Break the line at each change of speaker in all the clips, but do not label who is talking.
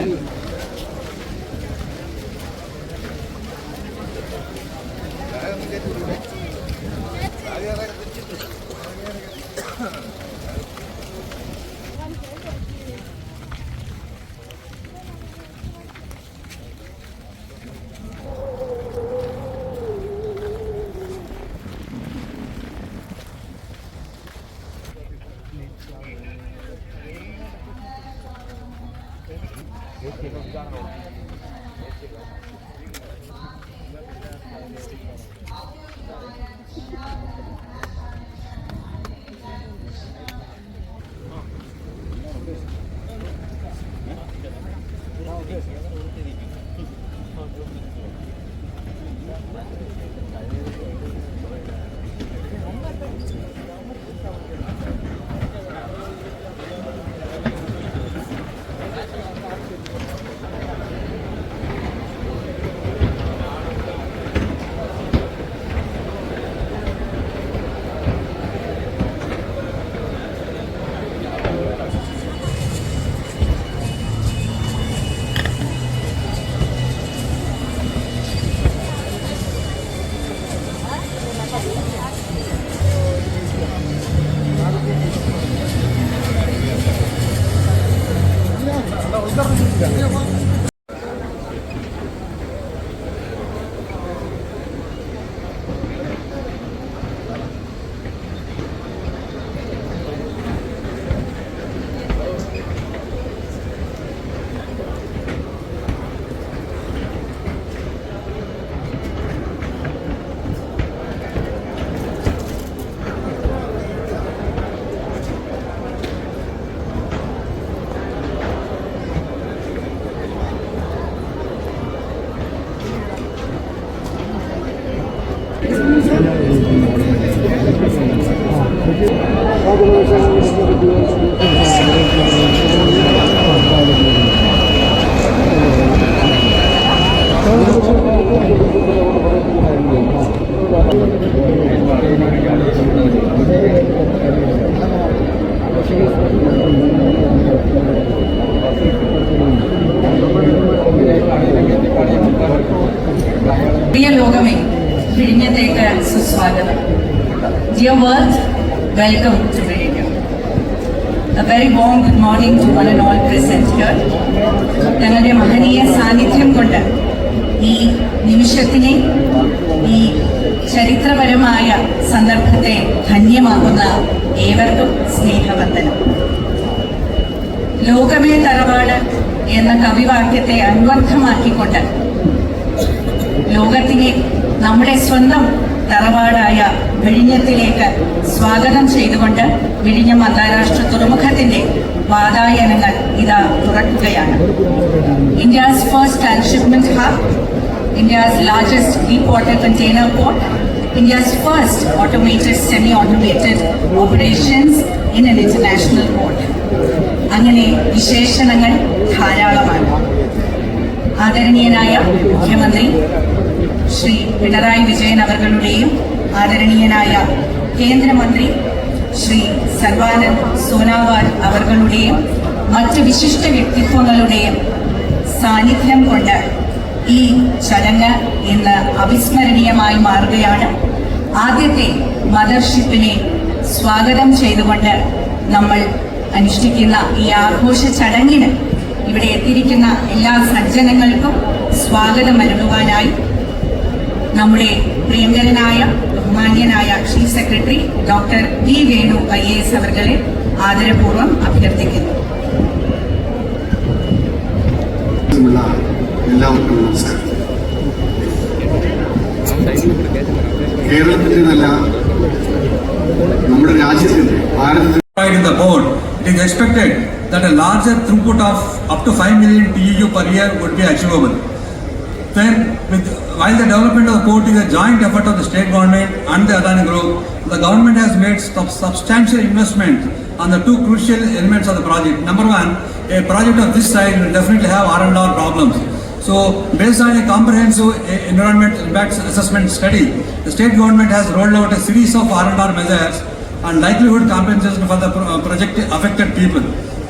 হ্যাঁ que nos. സുസ്വാഗതം. Dear world welcome to വിഴിഞ്ഞം A very warm good morning to one and all present. ഞങ്ങളുടെ മഹനീയ സാന്നിധ്യം കൊണ്ട് ഈ നിമിഷത്തിനെ ഈ ചരിത്രപരമായ സന്ദർഭത്തെ ധന്യമാകുന്ന ഏവർക്കും സ്നേഹവന്ദനം. ലോകമേ തറവാട് എന്ന കവിവാക്യത്തെ അനുബന്ധമാക്കിക്കൊണ്ട് ലോകത്തിനെ നമ്മുടെ സ്വന്തം തറവാടായ വിഴിഞ്ഞത്തിലേക്ക് സ്വാഗതം ചെയ്തുകൊണ്ട് വിഴിഞ്ഞം അന്താരാഷ്ട്ര തുറമുഖത്തിന്റെ വാതായനങ്ങൾ ഇതാ തുറക്കുകയാണ്. India's first transshipment hub India's largest deep water container port India's first automated semi automated operations in an international port അങ്ങനെ വിശേഷണങ്ങൾ ധാരാളമാണ്. ആദരണീയനായ മുഖ്യമന്ത്രി ശ്രീ പിണറായി വിജയൻ അവർകളുടെയും ആദരണീയനായ കേന്ദ്രമന്ത്രി ശ്രീ സർവാനന്ദ് സോനാവാൽ അവർകളുടെയും മറ്റ് വിശിഷ്ട വ്യക്തിത്വങ്ങളുടെയും സാന്നിധ്യം കൊണ്ട് ഈ ചടങ്ങ് ഇന്ന് അവിസ്മരണീയമായി മാറുകയാണ്. ആദ്യത്തെ മദർഷിപ്പിനെ സ്വാഗതം ചെയ്തുകൊണ്ട് നമ്മൾ അനുഷ്ഠിക്കുന്ന ഈ ആഘോഷ ചടങ്ങിന് ഇവിടെ എത്തിയിരിക്കുന്ന എല്ലാ സജ്ജനങ്ങൾക്കും സ്വാഗതം അരുളുവാനായി നമ്മുടെ പ്രിയങ്കരനായ ബഹുമാന്യനായ chief secretary doctor V Venu I A S അവർകളെ ആദരപൂർവം അഭ്യർത്ഥിക്കുന്നു
എല്ലാവർക്കും നമസ്കാരം കേരളത്തിന്റെതല്ല നമ്മുടെ രാജ്യത്തിന്റെ ഭാരതത്തിന്റെ
in the board, it is expected that a larger throughput of up to 5 million TEU per year would be achievable. Then, with, while the development of the port is a joint effort of the state government and the Adani Group, the government has made sub- substantial investment on the two crucial elements of the project. Number one, a project of this size will definitely have R&R problems. So, based on a comprehensive environment impact assessment study, the state government has rolled out a series of R&R measures and likelihood compensation for the uh, project affected people.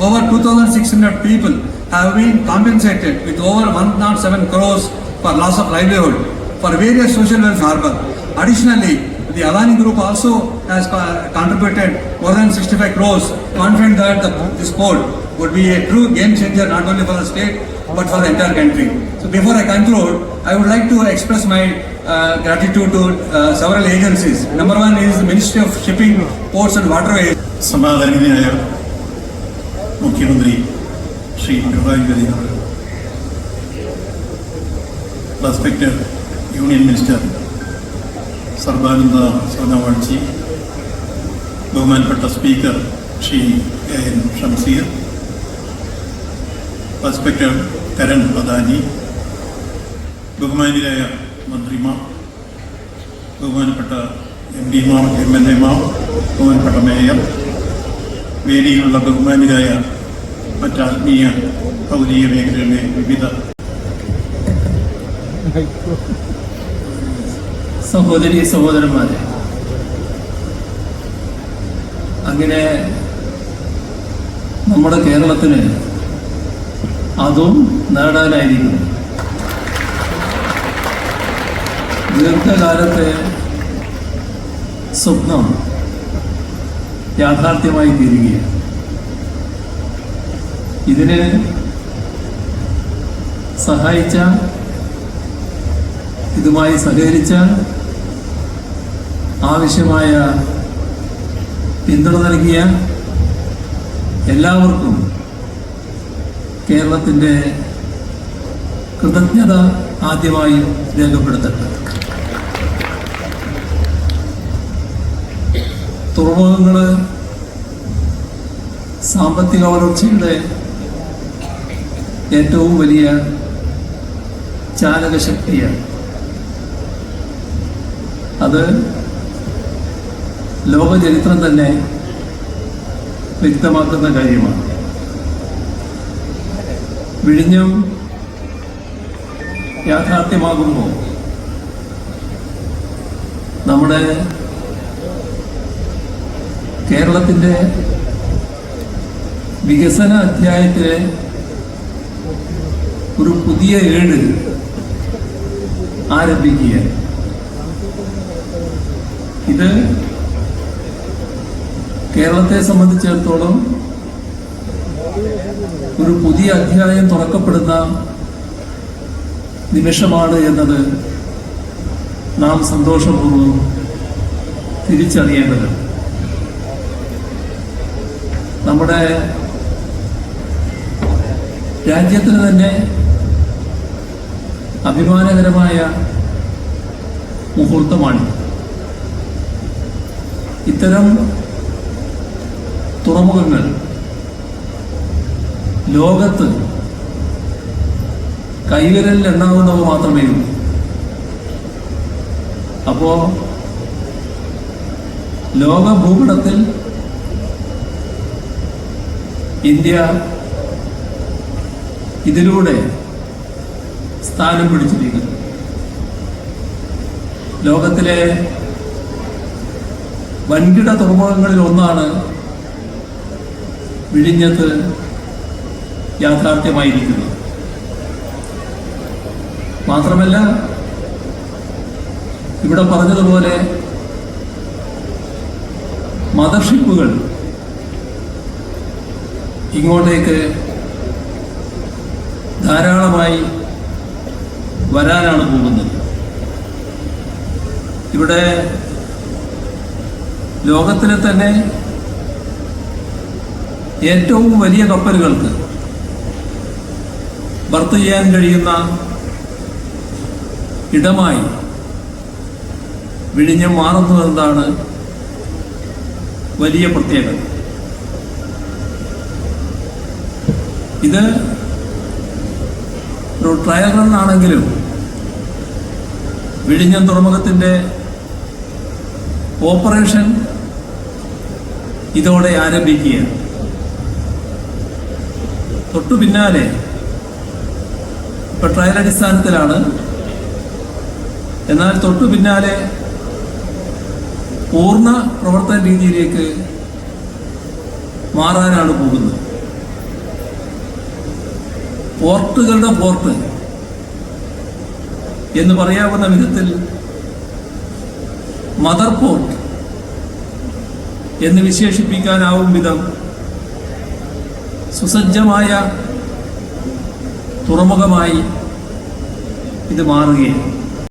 Over 2,600 people have been compensated with over 107 crores for loss of livelihood for various social welfare harbor. Additionally, the Adani Group also has co- contributed more than 65 crores, confident that the, this port would be a true game changer not only for the state but for the entire country. So before I conclude, I would like to express my uh, gratitude to uh, several agencies. Number one is the Ministry of Shipping, Ports and Waterways.
സമാധാനീയനായ മുഖ്യമന്ത്രി ശ്രീ പിണറായി വിജയൻ അവർ respected union minister Sarbananda Sonowalji ബഹുമാനപ്പെട്ട speaker Shri A N Shamseer respected Karan Adani ബഹുമാനിയായ മന്ത്രിമാർ ബഹുമാനപ്പെട്ട M പിമാർ M L എമാർ ബഹുമാനപ്പെട്ട mayor വേദിയിലുള്ള ബഹുമാനിയായ മറ്റാത്മീയ ഭൗതിക മേഖലയിലെ വിവിധ
സഹോദരി സഹോദരന്മാരെ അങ്ങനെ നമ്മുടെ കേരളത്തിന് അതും നേടാനായിരിക്കുന്നു. ദീർഘകാലത്തെ സ്വപ്നം യാഥാർത്ഥ്യമായി തീരുകയാണ്. ഇതിന് സഹായിച്ച ഇതുമായി സഹകരിച്ചാൽ ആവശ്യമായ പിന്തുണ നൽകിയ എല്ലാവർക്കും കേരളത്തിന്റെ കൃതജ്ഞത ആദ്യമായും രേഖപ്പെടുത്തട്ടെ. തുറമുഖങ്ങൾ സാമ്പത്തിക വളർച്ചയുടെ ഏറ്റവും വലിയ ചാലകശക്തിയാണ്. അത് ലോകചരിത്രം തന്നെ വ്യക്തമാക്കുന്ന കാര്യമാണ്. വിഴിഞ്ഞം യാഥാർത്ഥ്യമാകുമ്പോൾ നമ്മുടെ കേരളത്തിന്റെ വികസന അധ്യായത്തിലെ ഒരു പുതിയ ഏട് ആരംഭിക്കുകയാണ്. ഇത് കേരളത്തെ സംബന്ധിച്ചിടത്തോളം ഒരു പുതിയ അധ്യായം തുറക്കപ്പെടുന്ന നിമിഷമാണ് എന്നത് നാം സന്തോഷപൂർവം തിരിച്ചറിയേണ്ടത് നമ്മുടെ രാജ്യത്തിന് തന്നെ അഭിമാനകരമായ മുഹൂർത്തമാണിത്. ഇത്തരം തുറമുഖങ്ങൾ ലോകത്ത് കൈവിരലിൽ എണ്ണാവുന്നവ മാത്രമേ ഉള്ളൂ. അപ്പോ ലോക ഭൂപടത്തിൽ ഇന്ത്യ ഇതിലൂടെ സ്ഥാനം പിടിച്ചിരിക്കുന്നു. ലോകത്തിലെ വൻകിട തുറമുഖങ്ങളിൽ ഒന്നാണ് വിഴിഞ്ഞത്ത് യാഥാർത്ഥ്യമായിരിക്കുന്നത് മാത്രമല്ല ഇവിടെ പറഞ്ഞതുപോലെ മദർഷിപ്പുകൾ ഇങ്ങോട്ടേക്ക് ധാരാളമായി വരാനാണ് പോകുന്നത്. ഇവിടെ ലോകത്തിലെ തന്നെ ഏറ്റവും വലിയ കപ്പലുകൾക്ക് ബർത്ത് ചെയ്യാൻ കഴിയുന്ന ഇടമായി വിഴിഞ്ഞം മാറുന്നു എന്നതാണ് വലിയ പ്രത്യേകത. ഇത് ഒരു ട്രയൽ റൺ ആണെങ്കിലും വിഴിഞ്ഞം തുറമുഖത്തിന്റെ ഓപ്പറേഷൻ ഇതോടെ ആരംഭിക്കുകയാണ് തൊട്ടു പിന്നാലെ ഇപ്പൊ ട്രയൽ അടിസ്ഥാനത്തിലാണ്. എന്നാൽ തൊട്ടു പിന്നാലെ പൂർണ പ്രവർത്തന രീതിയിലേക്ക് മാറാനാണ് പോകുന്നത്. പോർട്ടുകളുടെ പോർട്ട് എന്ന് പറയാവുന്ന വിധത്തിൽ മദർ പോർട്ട് എന്ന് വിശേഷിപ്പിക്കാനാവും വിധം സുസജ്ജമായ തുറമുഖമായി ഇത് മാറുകയാണ്.